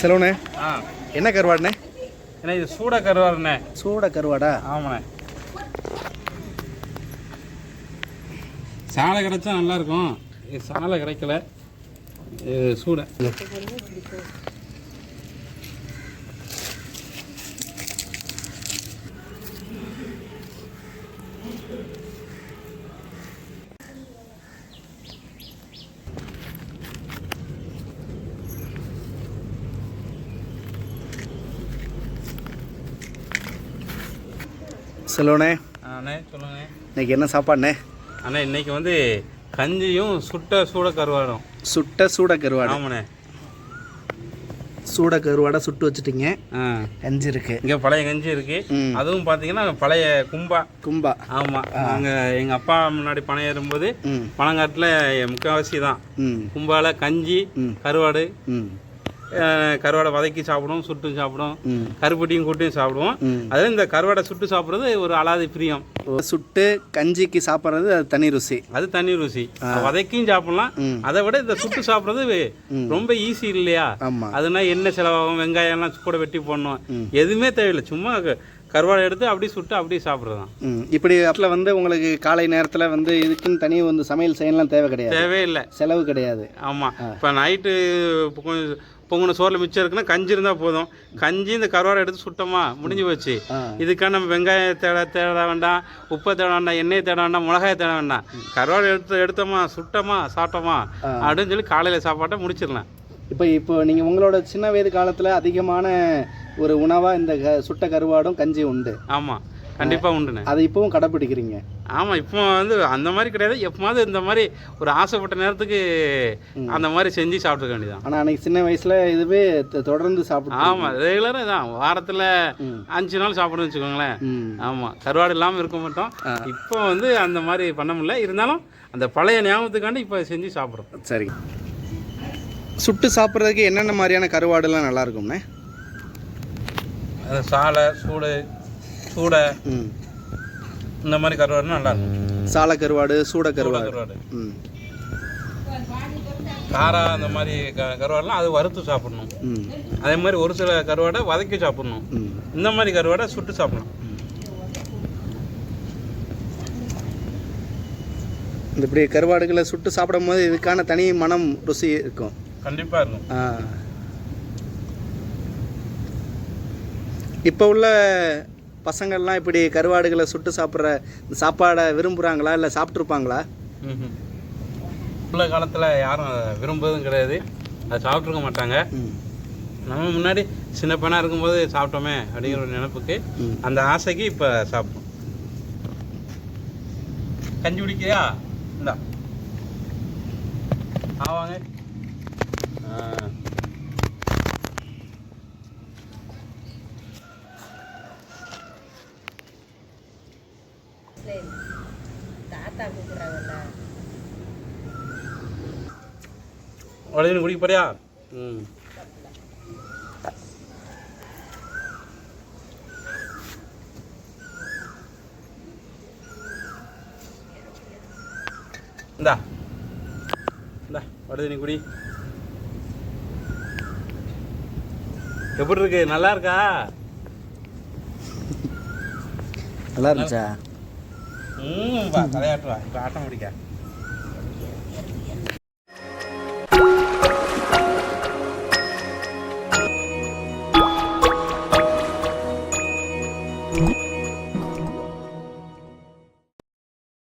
செலவுண்ணே? ஆ. என்ன கருவாடுண்ணே? ஏன்னா இது சூட கருவாருண்ணே சூட கருவாடா? ஆமாண்ணே. சாலை கிடைச்சா நல்லா இருக்கும். இது சாலை கிடைக்கல. சூட. செலவுண்ணே அண்ணே சொல்லுங்கண்ணே. இன்னைக்கு என்ன சாப்பாடுண்ணே? அண்ணா இன்னைக்கு வந்து கஞ்சியும் சுட்ட சூட கருவாடும். சுட்ட சூட கருவாடு. ஆமாண்ணே. சூட கருவாடை சுட்டு வச்சுட்டீங்க. கஞ்சி இருக்கு. இங்கே பழைய கஞ்சி இருக்கு. ம். அதுவும் பார்த்தீங்கன்னா பழைய கும்பா. கும்பா. ஆமாம் நாங்கள் எங்கள் அப்பா முன்னாடி பணம் ஏறும்போது ம். பழங்காட்டில் முக்கால்வாசி தான். ம். கும்பால கஞ்சி. கருவாடு. கருவாடை வதக்கி சாப்பிடுவோம் சுட்டு சாப்பிடுவோம் ம். கருப்பட்டியும் கூட்டியும் சாப்பிடுவோம். அதில் இந்த கருவாடை சுட்டு சாப்பிட்றது ஒரு அலாதி பிரியம். சுட்டு கஞ்சிக்கு சாப்பிட்றது அது தனி ருசி. அது தனி ருசி. வதக்கியும் சாப்பிடலாம். அதை விட இந்த சுட்டு சாப்பிட்றது ரொம்ப ஈஸி இல்லையா? அதுனா எண்ணெய் செலவாகும் வெங்காயம் எல்லாம் கூட வெட்டி போடணும். எதுவுமே தேவையில்லை. சும்மா கருவாடை எடுத்து அப்படியே சுட்டு அப்படியே சாப்பிட்றது தான் இப்படி இடத்துல வந்து உங்களுக்கு காலை நேரத்தில் வந்து இதுக்குன்னு தனி வந்து சமையல் செய்யலாம் தேவை கிடையாது. தேவையில்லை செலவு கிடையாது. ஆமாம் இப்போ நைட்டு கொஞ்சம் பொங்குன சோறில் மிச்சம் இருக்குன்னா கஞ்சி இருந்தால் போதும். கஞ்சி இந்த கருவாடை எடுத்து சுட்டோமா முடிஞ்சு போச்சு. ஆ. இதுக்காக நம்ம வெங்காயம் தேட தேட வேண்டாம் உப்பை தேட வேண்டாம் எண்ணெயை தேட வேண்டாம் மிளகாயை தேட வேண்டாம். கருவாடை எடுத்து எடுத்தோமா சுட்டோமா சாப்பிட்டோமா. அப்படின்னு சொல்லி காலையில் சாப்பாட்டை முடிச்சிடலாம். இப்போ இப்போ நீங்கள் உங்களோட சின்ன வயது காலத்தில் அதிகமான ஒரு உணவாக இந்த சுட்ட கருவாடும் கஞ்சி உண்டு. ஆமாம் கண்டிப்பாக உண்டுண்ணே. அதை இப்போவும் கடைப்பிடிக்கிறீங்க. ஆமாம் இப்போ வந்து அந்த மாதிரி கிடையாது. எப்போமாவது இந்த மாதிரி ஒரு ஆசைப்பட்ட நேரத்துக்கு அந்த மாதிரி செஞ்சு சாப்பிட்டுக்க வேண்டியதான் ஆனால் அன்னைக்கு சின்ன வயசில் இதுவே தொடர்ந்து சாப்பிட்டு ஆமாம் ரெகுலராக தான் வாரத்தில். அஞ்சு நாள் சாப்பிடுன்னு வச்சுக்கோங்களேன். ஆமாம் கருவாடு இல்லாமல் இருக்க மாட்டோம். இப்போ வந்து அந்த மாதிரி பண்ண முடியல. இருந்தாலும் அந்த பழைய ஞாபகத்துக்காண்டி இப்போ செஞ்சு சாப்பிட்றோம். சரி. சுட்டு சாப்பிட்றதுக்கு என்னென்ன மாதிரியான கருவாடுலாம் நல்லா இருக்கும்ண்ணே? சாலை சூடு சூடை. இந்த மாதிரி கருவாடுனா நல்லா இருக்கும். சால கருவாடு சூட கருவாடு. கருவாடு. காரா அந்த மாதிரி க கருவாடுலாம் அது வறுத்து சாப்பிடணும். அதே மாதிரி ஒரு சில கருவாடை வதக்கி சாப்பிடணும். இந்த மாதிரி கருவாடை சுட்டு சாப்பிடணும். இந்த இப்படி கருவாடுகளை சுட்டு சாப்பிடும்போது இதுக்கான தனி மனம் ருசி இருக்கும். கண்டிப்பாக இருக்கும். இப்போ உள்ள பசங்கள்லாம் இப்படி கருவாடுகளை சுட்டு சாப்பிட்ற சாப்பாடை விரும்புகிறாங்களா இல்லை சாப்பிட்ருப்பாங்களா. உள்ள காலத்தில் யாரும் விரும்புவதும் கிடையாது. அதை சாப்பிட்ருக்க மாட்டாங்க. ம். நம்ம முன்னாடி சின்ன பையனாக இருக்கும்போது சாப்பிட்டோமே அப்படிங்கிற ஒரு நினைப்புக்கு. அந்த ஆசைக்கு இப்போ சாப்பிட்டோம். கஞ்சி குடிக்கிறியா? இந்தா. ஆவாங்க ஆ. தாத்தா கூப்பிடுறாங்கல்ல. உடனே குடிக்க போறியா? ம். இந்தா. இந்தா வடதண்ணி குடி. எப்படி இருக்கு? நல்லா இருக்கா? நல்லா இருந்துச்சா? ம் வா தலையாட்டு வா இப்போ ஆட்டம் பிடிக்க